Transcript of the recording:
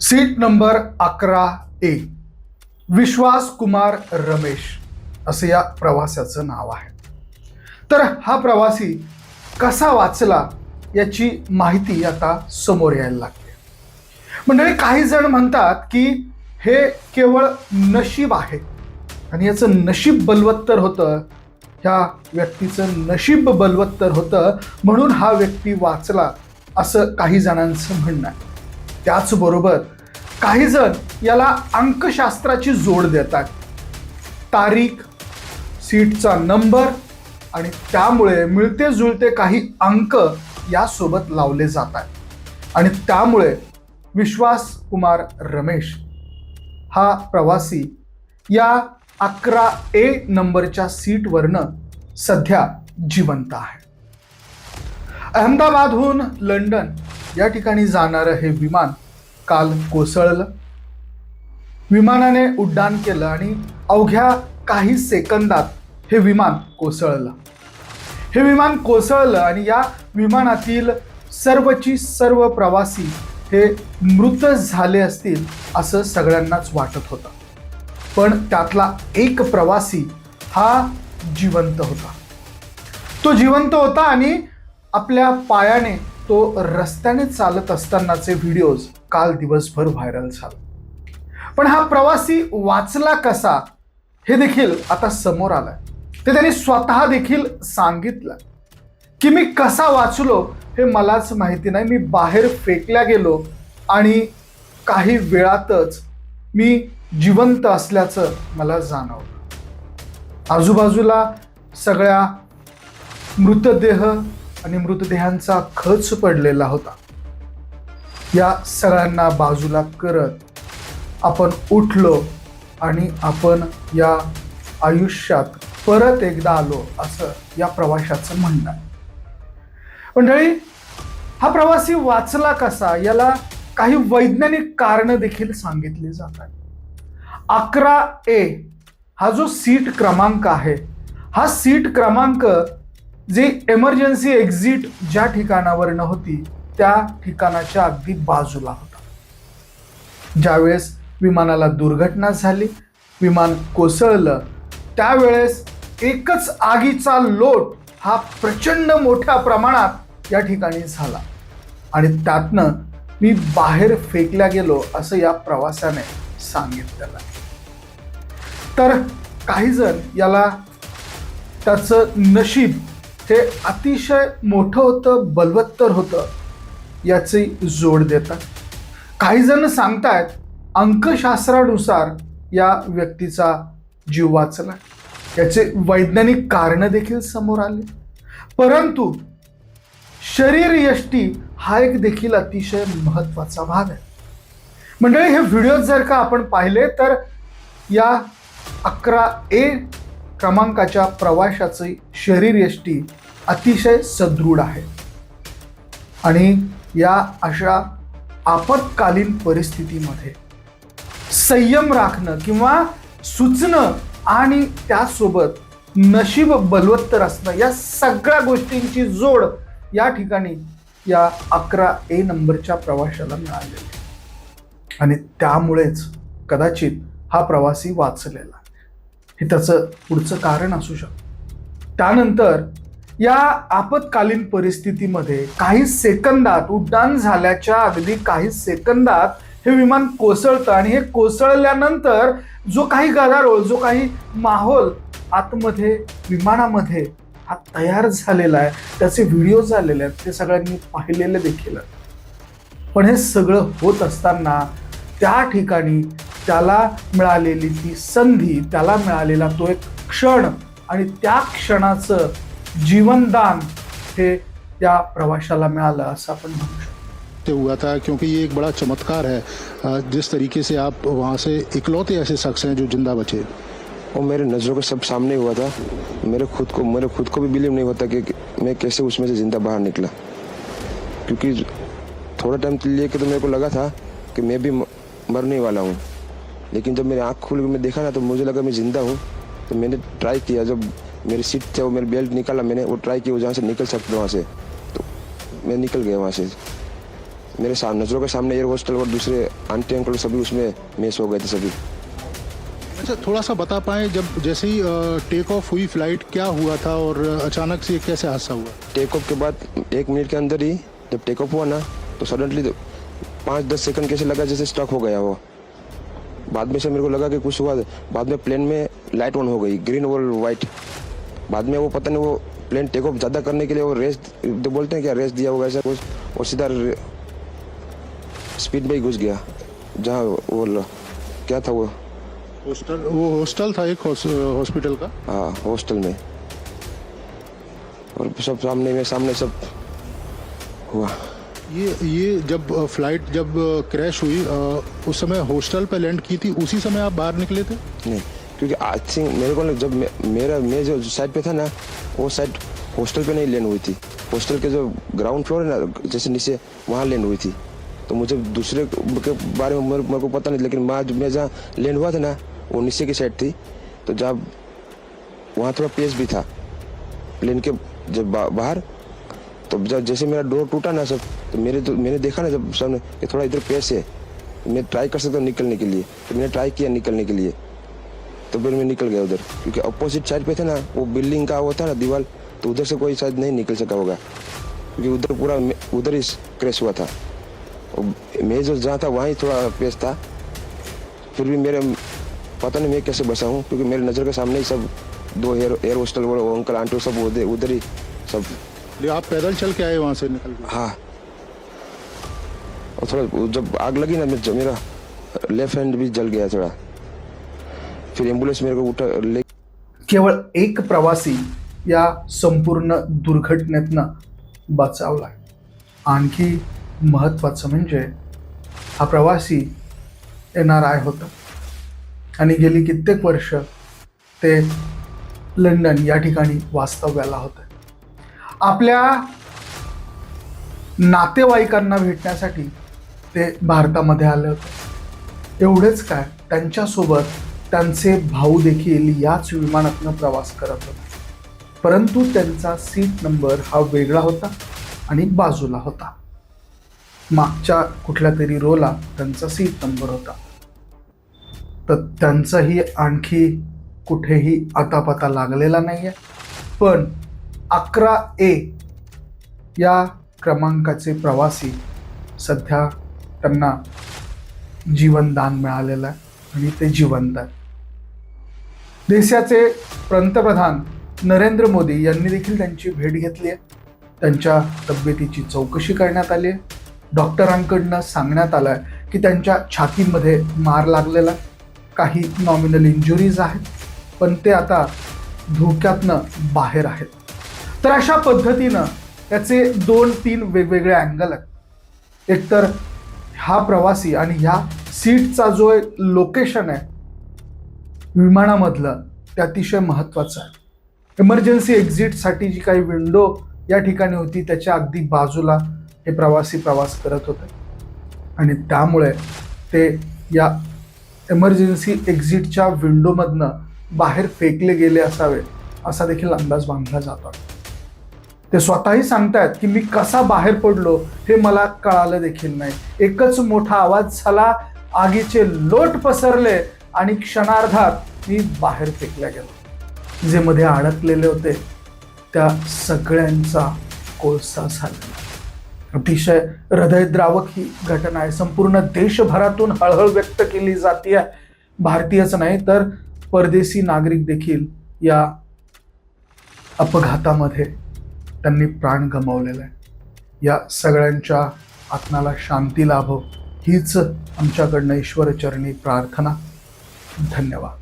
Seat number अकरा ए. विश्वास कुमार रमेश असं या प्रवासाचं नाव आहे. तर हा प्रवासी कसा वाचला याची माहिती आता समोर यायला लागते मंडळी काही जण म्हणतात की हे केवळ नशीब आहे. आणि याचं नशीब बलवत्तर होतं ह्या व्यक्तीचं नशीब बलवत्तर होतं म्हणून हा व्यक्ती वाचला असं काही जणांचं म्हणणं आहे. त्याचबरोबर काही जण याला अंकशास्त्राची जोड देतात. तारीख सीटचा नंबर आणि त्यामुळे मिळते जुळते काही अंक यासोबत लावले जातात. आणि त्यामुळे विश्वास कुमार रमेश हा प्रवासी या अकरा ए नंबरच्या सीटवरनं सध्या जिवंत आहे. अहमदाबादहून लंडन या ठिकाणी जाणारं हे विमान काल कोसळलं. विमानाने उड्डाण केलं आणि अवघ्या काही सेकंदात हे विमान कोसळलं. हे विमान कोसळलं आणि या विमानातील सर्वची सर्व प्रवासी हे मृत झाले असतील असं सगळ्यांनाच वाटत होतं. पण त्यातला एक प्रवासी हा जिवंत होता. तो जिवंत होता आणि आपल्या पायाने तो रस्त्याने चालत असतानाचे व्हिडिओज काल दिवसभर व्हायरल झाले. पण हा प्रवासी वाचला कसा हे देखील आता समोर आलंय. ते त्यांनी स्वतः देखील सांगितलं की मी कसा वाचलो हे मलाच माहिती नाही. मी बाहेर फेकल्या गेलो आणि काही वेळातच मी जिवंत असल्याचं मला जाणवलं. आजूबाजूला सगळ्या मृतदेह आणि मृतदेहांचा खच पडलेला होता. या सगळ्यांना बाजूला करत आपण उठलो आणि आपण या आयुष्यात परत एकदा आलो असं या प्रवाशाचं म्हणणं आहे. मंडळी हा प्रवासी वाचला कसा? याला काही वैज्ञानिक कारण देखील सांगितली जातात. अकरा ए हा जो सीट क्रमांक आहे हा सीट क्रमांक जी एमर्जन्सी एक्झिट ज्या ठिकाणावर नव्हती त्या ठिकाणाच्या अगदी बाजूला होता. ज्यावेळेस विमानाला दुर्घटना झाली विमान कोसळलं त्यावेळेस एकच आगीचा लोट हा प्रचंड मोठ्या प्रमाणात या ठिकाणी झाला. आणि त्यातनं मी बाहेर फेकल्या गेलो असं या प्रवासाने सांगितलेलं. तर काही जण याला त्याचं नशीब हे अतिशय मोठं होतं बलवत्तर होतं याची जोड देतात. काही जण सांगतायत अंकशास्त्रानुसार या व्यक्तीचा जीव वाचला. याचे वैज्ञानिक कारण देखील समोर आले. परंतु शरीर यष्टी हा एक देखील अतिशय महत्त्वाचा भाग आहे. मंडळी हे व्हिडिओ जर का आपण पाहिले तर या अकरा ए क्रमांकाच्या प्रवाशाची शरीर यष्टी अतिशय सदृढ आहे. आणि या अशा आपत्कालीन परिस्थितीमध्ये संयम राखणं किंवा सुचणं आणि त्यासोबत नशीब बलवत्तर असणं या सगळ्या गोष्टींची जोड या ठिकाणी या अकरा ए नंबरच्या प्रवाशाला मिळालेली आणि त्यामुळेच कदाचित हा प्रवासी वाचलेला हे त्याचं पुढचं कारण असू शकतं. त्यानंतर या आपत्कालीन परिस्थितीमध्ये काही सेकंदात उड्डाण झाल्याच्या अगदी काही सेकंदात हे विमान कोसळतं आणि हे कोसळल्यानंतर जो काही गदारोळ जो काही माहोल आतमध्ये विमानामध्ये हा तयार झालेला आहे. त्याचे व्हिडिओ झालेले आहेत. ते सगळ्यांनी पाहिलेले देखील पण हे सगळं होत असताना त्या ठिकाणी त्याला मिळालेली ती संधी त्याला मिळालेला तो एक क्षण आणि त्या क्षणाचं जीवनदान हे त्या प्रवाशाला मिळालं असं आपण म्हणू शकतो. हुआ था क्योंकि ये एक बड़ा चमत्कार है। जिस तरीके से आप वहाँ से इकलौते ऐसे शख्स हैं जो जिंदा बचे। वो मेरे नज़रों के सब सामने हुआ था। मेरे खुद को मेरे खुद को भी बिलीव नहीं होता कि मैं कैसे उसमें से ज़िंदा बाहर निकला। क्योंकि थोड़ा टाइम के लिए कि तो मेरे को लगा था कि मैं भी म- मरने वाला हूँ। लेकिन जब मेरी आँख खुल मैं देखा ना तो मुझे लगा मैं ज़िंदा हूँ। तो मैंने ट्राई किया जब मेरी सीट थे वो मेरे बेल्ट निकाला मैंने वो ट्राई किया वो जहाँ से निकल सकते वहाँ से। तो मैं निकल गया वहाँ से। मेरे सा- नज़रों के सामने एयर हॉस्टल और दूसरे आंटी अंकल सभी उसमें मेस हो गए थे सभी। अच्छा थोड़ा सा बता पाए जब जैसे ही टेक ऑफ़ हुई फ़्लाइट क्या हुआ था और अचानक से कैसे हादसा हुआ? टेक ऑफ़ के बाद एक मिनट के अंदर ही जब टेक ऑफ़ हुआ ना तो सडनली तो पाँच दस सेकंड कैसे लगा जैसे स्टक हो गया वो। बाद में से मेरे को लगा कि कुछ हुआ बाद में प्लेन में लाइट ऑन हो गई ग्रीन और वाइट बाद में वो पता नहीं वो प्लेन टेक ऑफ़ ज़्यादा करने के लिए वो रेस तो बोलते हैं क्या रेस दिया होगा ऐसा कुछ और सीधा स्पीड में ही घुस गया जहाँ वो क्या था वो? हॉस्टल वो हॉस्टल था एक हॉस- हॉस्पिटल का? हाँ हॉस्टल में. और सब सामने में सामने सब हुआ। ये ये जब फ़्लाइट जब क्रैश हुई उस समय हॉस्टल पे लैंड की थी उसी समय आप बाहर निकले थे? नहीं क्योंकि आई थिंक मेरे को जब मेरा मैं जो साइड पे था ना वो साइड हॉस्टल पे नहीं लैंड हुई थी। हॉस्टल के जो ग्राउंड फ्लोर है ना जैसे नीचे वहाँ लैंड हुई थी। तो मुझे दूसरे के बारे में मेरे, मेरे को पता नहीं लेकिन मैं मैं जहाँ लैंड हुआ था ना वो नीचे की साइड थी। तो जब वहाँ थोड़ा पेस भी था प्लेन के जब बाहर तो जब जैसे मेरा डोर टूटा ना सब तो मेरे तो मैंने देखा ना जब सामने कि थोड़ा इधर पेस है मैं ट्राई कर सकता हूँ निकलने के लिए तो मैंने ट्राई किया निकलने के लिए। तो फिर मैं निकल गया उधर, क्योंकि अपोजिट साइड पे थे ना, वो बिल्डिंग का वो था ना दीवार तो उधर से कोई शायद नहीं निकल सका होगा। क्योंकि उधर पूरा उधर ही क्रैश हुआ था। और मैं जो जहाँ था, वहाँ ही थोड़ा पेस था। फिर भी मेरे, पता नहीं मैं कैसे बसा हूँ, क्योंकि मेरे नज़र के सामने ही सब दो एयर एयर होस्टल वो अंकल आंटी सब उधर ही सब ले आप पैदल चल के आए वहाँ से निकल के? हाँ। और थोड़ा जब आग लगी ना मेरे मेरा लेफ्ट हैंड भी जल गया थोड़ा। फिर एम्बुलेंस मेरे को उठा ले केवळ एक प्रवासी या संपूर्ण दुर्घटनेतनं बचावला आणखी महत्त्वाचं म्हणजे हा प्रवासी एन आर आय होता. आणि गेली कित्येक वर्ष ते लंडन या ठिकाणी वास्तव्याला होते. आपल्या नातेवाईकांना भेटण्यासाठी ते भारतामध्ये आले होते. एवढेच काय त्यांच्यासोबत त्यांचे भाऊ देखील याच विमानातनं प्रवास करत होते. परंतु त्यांचा सीट नंबर हा वेगळा होता आणि बाजूला होता. मागच्या कुठल्या तरी रोला त्यांचा सीट नंबर होता. तर त्यांचाही आणखी कुठेही आतापाता लागलेला नाही आहे पण अकरा ए या क्रमांकाचे प्रवासी सध्या त्यांना जीवनदान मिळालेलं आहे आणि ते जिवंत आहे देशाचे पंतप्रधान नरेंद्र मोदी यांनी देखील त्यांची भेट घेतली आहे. त्यांच्या तब्येतीची चौकशी करण्यात आली आहे. डॉक्टरांकडनं सांगण्यात आलं आहे की त्यांच्या छातीमध्ये मार लागलेला आहे. काही नॉमिनल इंजुरीज आहेत पण ते आता धोक्यातनं बाहेर आहेत. तर अशा पद्धतीनं त्याचे दोन तीन वेगवेगळे अँगल आहेत. एकतर हा प्रवासी आणि ह्या सीटचा जो एक लोकेशन आहे विमानामधलं ते अतिशय महत्त्वाचं आहे. इमर्जन्सी एक्झिटसाठी जी काही विंडो या ठिकाणी होती त्याच्या अगदी बाजूला हे प्रवासी प्रवास करत होते. आणि त्यामुळे ते या इमर्जन्सी एक्झिटच्या विंडोमधनं बाहेर फेकले गेले असावे असा देखील अंदाज बांधला जातो. ते स्वतःही सांगतायत की मी कसा बाहेर पडलो हे मला कळालं देखील नाही. एकच मोठा आवाज झाला आगीचे लोट पसरले आणि क्षणार्धात मी बाहेर फेकल्या गेलो. जे मध्ये अडकलेले होते त्या सगळ्यांचा कोळसा झाला. अतिशय हृदयद्रावक ही घटना आहे. संपूर्ण देशभरातून हळहळ व्यक्त केली जाते भारतीयच नाही तर परदेशी नागरिक देखील या अपघातामध्ये त्यांनी प्राण गमावलेला आहे. या सगळ्यांच्या आत्म्याला शांती लाभो. हीच आमच्याकडनं ईश्वरचरणी प्रार्थना. धन्यवाद.